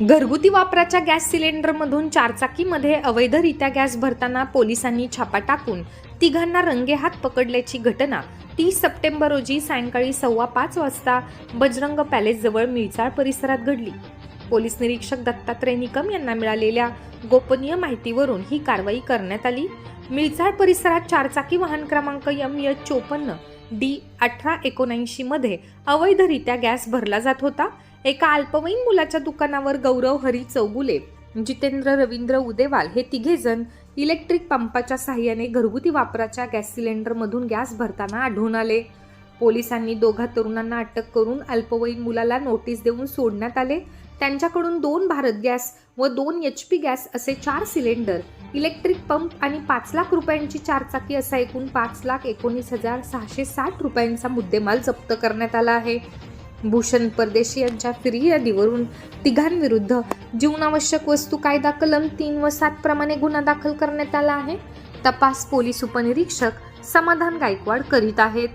घरगुती वापराच्या गॅस सिलेंडरमधून चारचाकीमध्ये अवैधरित्या गॅस भरताना पोलिसांनी छापा टाकून तिघांना रंगेहात पकडल्याची घटना तीस सप्टेंबर रोजी सायंकाळी सव्वा पाच वाजता बजरंग पॅलेसजवळ मिळचाळ परिसरात घडली. पोलीस निरीक्षक दत्तात्रय निकम यांना मिळालेल्या गोपनीय माहितीवरून ही कारवाई करण्यात आली. मिळचाळ परिसरात चारचाकी वाहन क्रमांक एम एच चोपन्न डी अठरा एकोणऐंशी मध्ये अवैधरित्या गॅस भरला जात होता. एका अल्पवयीन मुलाच्या दुकानावर गौरव हरी चौगुले जितेंद्र रवींद्र उदेवाल हे तिघेजण इलेक्ट्रिक पंपाच्या साहाय्याने घरगुती वापराच्या गॅस सिलेंडरमधून गॅस भरताना आढळून आले. पोलिसांनी दोघा तरुणांना अटक करून अल्पवयीन मुलाला नोटीस देऊन सोडण्यात आले. त्यांच्याकडून दोन भारत गॅस व दोन एच पी गॅस असे चार सिलेंडर इलेक्ट्रिक पंप आणि पाच लाख रुपयांची चारचाकी असा एकूण पाच लाख एकोणीस हजार सहाशे साठ रुपयांचा मुद्देमाल जप्त करण्यात आला आहे. भूषण परदेशी यांच्या फिर्यादीवरून तिघांविरुद्ध जीवनावश्यक वस्तू कायदा कलम तीन व सात प्रमाणे गुन्हा दाखल करण्यात आला आहे. तपास पोलीस उपनिरीक्षक समाधान गायकवाड करीत आहेत.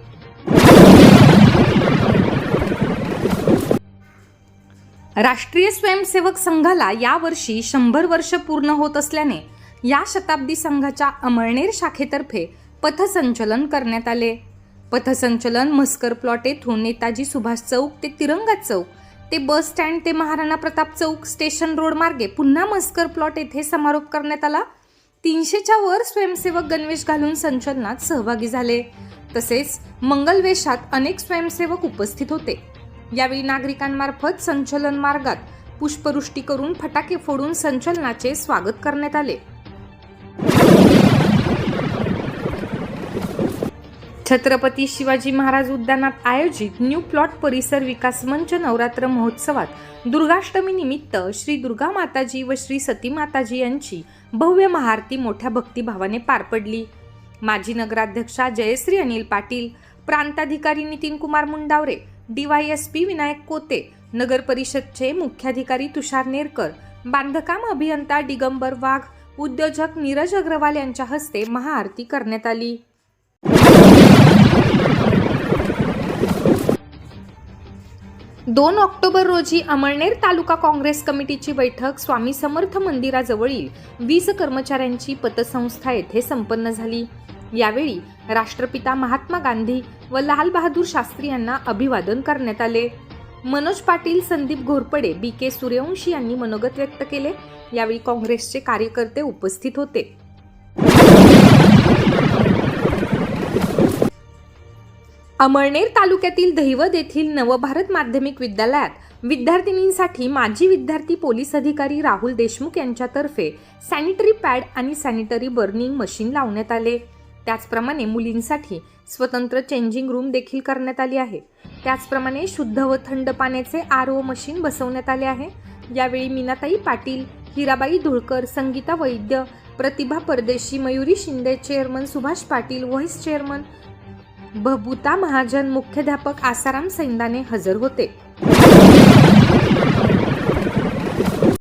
राष्ट्रीय स्वयंसेवक संघाला यावर्षी शंभर वर्ष पूर्ण होत असल्याने या शताब्दी संघाच्या अमळनेर शाखेतर्फे पथसंचलन करण्यात आले. पथसंचलन म्हस्कर प्लॉट येथून नेताजी सुभाष चौक ते तिरंगा चौक ते बस स्टँड ते महाराणा प्रताप चौक स्टेशन रोड मार्गे पुन्हा मस्कर प्लॉट येथे समारोप करण्यात आला. तीनशेच्या वर स्वयंसेवक गणवेश घालून संचलनात सहभागी झाले. तसेच मंगलवेशात अनेक स्वयंसेवक उपस्थित होते. यावेळी नागरिकांमार्फत संचलन मार्गात पुष्पवृष्टी करून फटाके फोडून संचलनाचे स्वागत करण्यात आले. छत्रपती शिवाजी महाराज उद्यानात आयोजित न्यू प्लॉट परिसर विकास मंच नवरात्र महोत्सवात दुर्गाष्टमी निमित्त श्री दुर्गा माताजी व श्री सती माताजी यांची भव्य महाआरती मोठ्या भक्तिभावाने पार पडली. माजी नगराध्यक्षा जयश्री अनिल पाटील प्रांताधिकारी नितीन कुमार मुंडावरे डीवायएसपी विनायक कोते नगर परिषदचे मुख्याधिकारी तुषार नेरकर बांधकाम अभियंता दिगंबर वाघ उद्योजक नीरज अग्रवाल यांच्या हस्ते महाआरती करण्यात आली. दोन ऑक्टोबर रोजी अमळनेर तालुका काँग्रेस कमिटीची बैठक स्वामी समर्थ मंदिराजवळील वीज कर्मचाऱ्यांची पतसंस्था येथे संपन्न झाली. यावेळी राष्ट्रपिता महात्मा गांधी व लाल बहादूर शास्त्री यांना अभिवादन करण्यात आले. मनोज पाटील संदीप घोरपडे बी के सूर्यवंशी यांनी मनोगत व्यक्त केले. यावेळी काँग्रेसचे कार्यकर्ते उपस्थित होते. अमळनेर तालुक्यातील दहिवद येथील नवभारत माध्यमिक विद्यालयात विद्यार्थिनींसाठी माजी विद्यार्थी पोलीस अधिकारी राहुल देशमुख यांच्यातर्फे सॅनिटरी पॅड आणि सॅनिटरी बर्निंग मशीन लावण्यात आले. त्याचप्रमाणे मुलींसाठी स्वतंत्र चेंजिंग रूम देखील करण्यात आली आहे. त्याचप्रमाणे शुद्ध व थंड पाण्याचे आर ओ मशीन बसवण्यात आले आहे. यावेळी Meenatai Patil Hirabai धुळकर Sangeeta Vaidya Pratibha Pardeshi Mayuri Shinde chairman Subhash Patil vice chairman Babuta Mahajan मुख्याध्यापक आसाराम सैंदाने हजर होते.